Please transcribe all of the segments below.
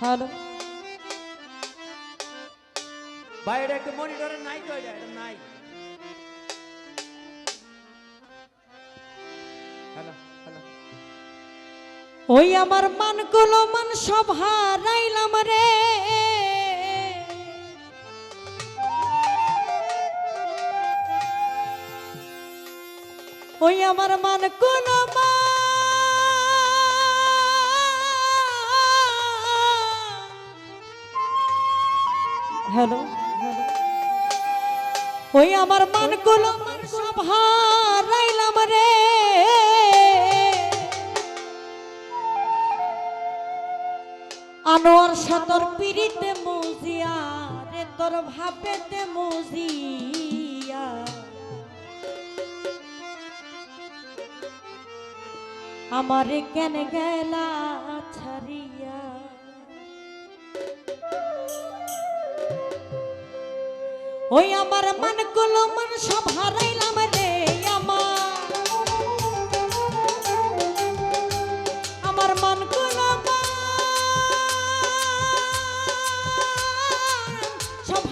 Hello. ভাই এটা একটু মনিটরে নাই তো এটা এটা নাই হ্যালো হ্যালো। ওই আমার মানগুলো মান সব হারাইলাম রে। ওই আমার মানগুলো হ্যালো ওই আমার মানগুলো মান সব হারাইলাম রে। আনোয়ার সতর পিড়িতে মজিয়া রে, তোর ভাবেতে মজিয়া। আমারে কেন গেলা ছাড়িয়া? ওই আমার মনগুলো মন সব হারাইলাম রে আমার। আমার মনগুলো সব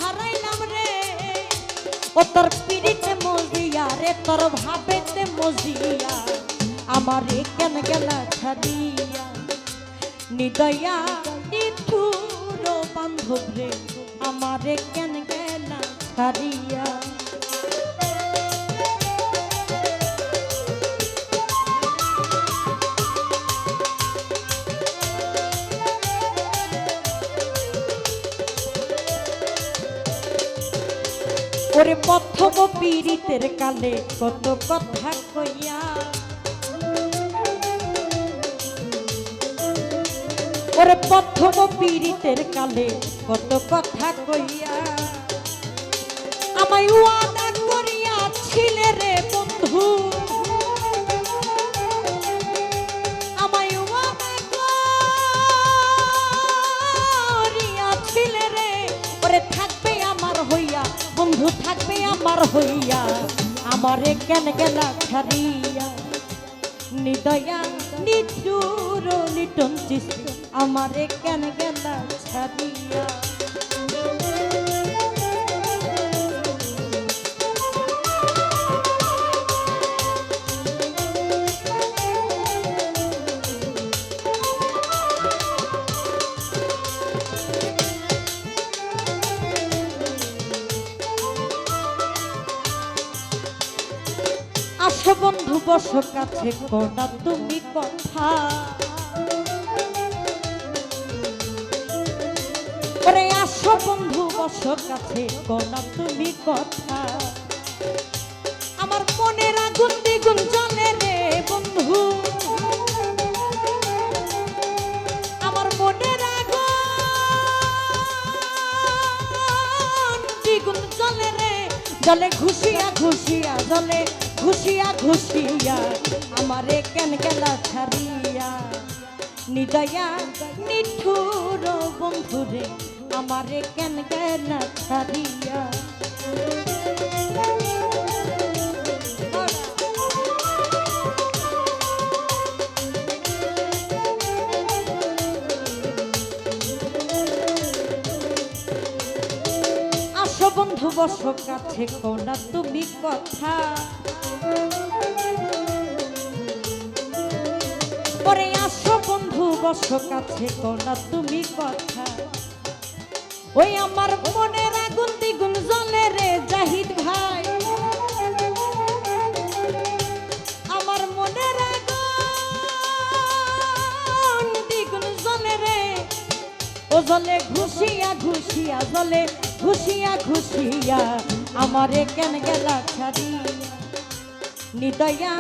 ও তোর পিড়িতে মজিয়া রে, তোর ভাবেতে মজিয়া আমারে কেন গেলা ছাড়িয়া। নিদয়া নিঠুর বান্ধব রে, আমারে কেন ছাড়িয়া ওরে প্রথম পীড়িতের কালে কত কথা কইয়া। ওরে প্রথম পীড়িতের কালে কত কথা কইয়া। আমায় রে বন্ধু। আমায় থাকবে আমার হইয়া, বন্ধু থাকবে আমার হইয়া। আমারে কেন নিচুর আমারে কেন ছাড়িয়া? বস কাছে কোনা তুমি কথা। ওরে আসো বন্ধু, বস কাছে কোনা তুমি কথা। আমার মনের আগুন দ্বিগুণ জ্বলে রে বন্ধু। আমার মনের আগুন দ্বিগুণ জ্বলে রে। জলে ঘুষিয়া ঘুষিয়া জলে ঘুষিয়া ঘুষিয়া, আমারে কেন গেলা ছাড়িয়া? নিদয়া নিঠুর বন্ধুরে, আমারে কেন গেলা ছাড়িয়া? বন্ধু, বস কাছে, কোনা তুমি কথা। পরে আসো বন্ধু, বস কাছে, কোনা তুমি কথা। ওই আমার মনের আগুন দ্বিগুণ জ্বলে রে জাহিদ ভাই। আমার মনের আগুন দ্বিগুণ জ্বলে রে। ও জলে ঘুষিয়া ঘুষিয়া জলে ঘুষিয়া ঘুষিয়া। আমারে কেন গেলা ছাড়িয়া? নিদয়া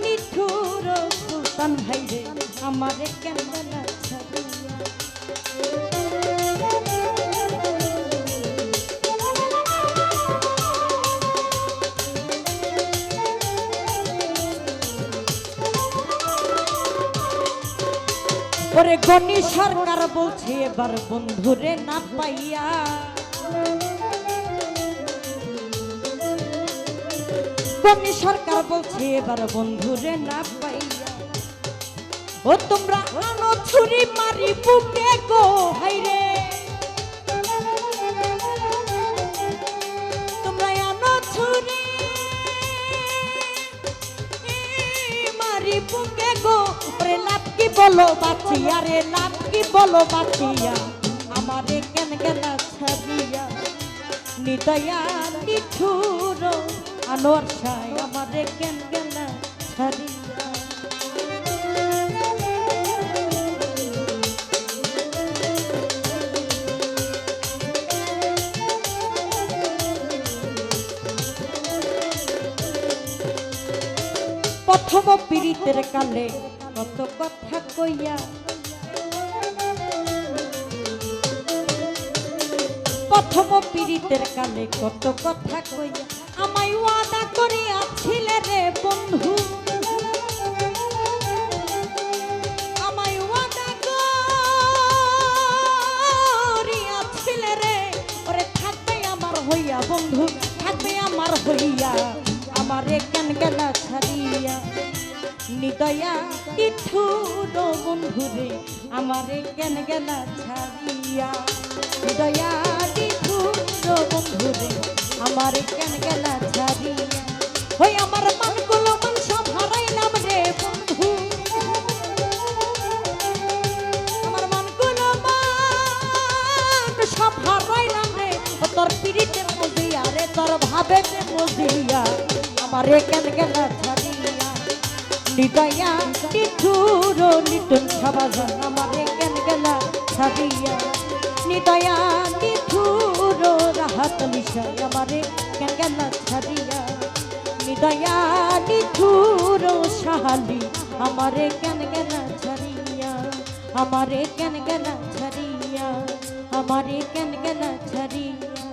নিঠুর সুলতান ভাই রে আমারে ওরে গণি সরকার বলছে এবার বন্ধুরে না পাইয়া তুমি সরকার বলছে, এবার বন্ধুরে না পাইয়া ও তোমরা আনো ছুরি মারি বুকে গো, হাইরে। তোমরা ছুরি মারি বুকে গো রে লাভ কি বলো বাঁচিয়া রে, লাভ কি বলো বাঁচিয়া? আমারে কেন কেন ছাড়িয়া? নিতয়া নিঠুর আনোয়ার সাই আমারে কেন কেন ছাড়িয়া। প্রথম পীড়িতের কালে কত কথা কইয়া। প্রথম পীড়িতের কালে কত কথা কইয়া। আমায় ওয়াদা করিয়াছিলে রে বন্ধু। আমায় ওয়াদা রে। ওরে থাকবে আমার হইয়া বন্ধু, থাকবে আমার হইয়া। আমারে কেন গেল ছাড়িয়া? নিদয়া কিঠুর বন্ধুরে আমারে কেন গেল ছাড়িয়া? নিদয়া কিঠুর বন্ধুরে আমারে কেন গেল ছাড়িয়া? ওই আমার মনগুলো মন সব হারাইলাম রে বন্ধু। আমার মনগুলো মান সব হারাইলাম রে তোর পিড়িতে মজিয়া রে, তোর ভাবেতে মজিয়া। আমারে কেন গেল ছাড়িয়া? গেল নিঠুর রাহাত মিশাই আমারে, কেন গেল ছাড়িয়া? নিদয়া নিঠুর সাহালি, আমারে কেন গেল ছাড়িয়া? আমারে কেন গেল ছাড়িয়া? আমারে কেন গেল ছাড়িয়া?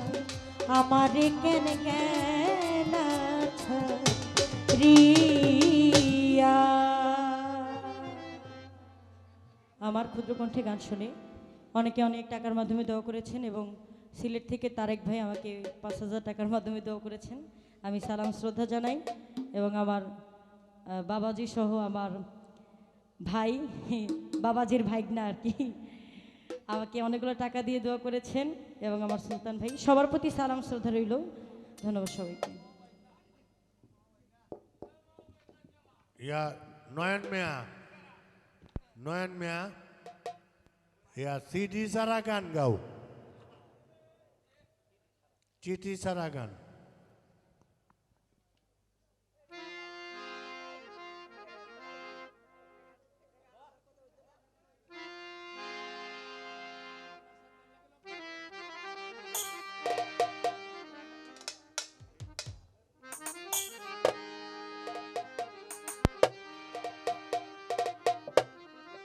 আমারে কেন গেল ছাড়িয়া? আমার ক্ষুদ্র কণ্ঠে গান শুনে অনেকে অনেক টাকার মাধ্যমে দেওয়া করেছেন এবং সিলেট থেকে তারেক ভাই আমাকে পাঁচ হাজার টাকার মাধ্যমে দেওয়া করেছেন। আমি সালাম, শ্রদ্ধা জানাই এবং আমার বাবাজি সহ আমার ভাই, বাবাজির ভাইগনা আর কি, আমাকে অনেকগুলো টাকা দিয়ে দোয়া করেছেন এবং আমার সুলতান ভাই। সবার প্রতি সালাম, শ্রদ্ধা রইল। ধন্যবাদ সবাইকে। ইয়া, নয়ন মিয়া নয়ন মিয়া, ইয়া সিডি সারা গান গাও। চিঠি সারা গান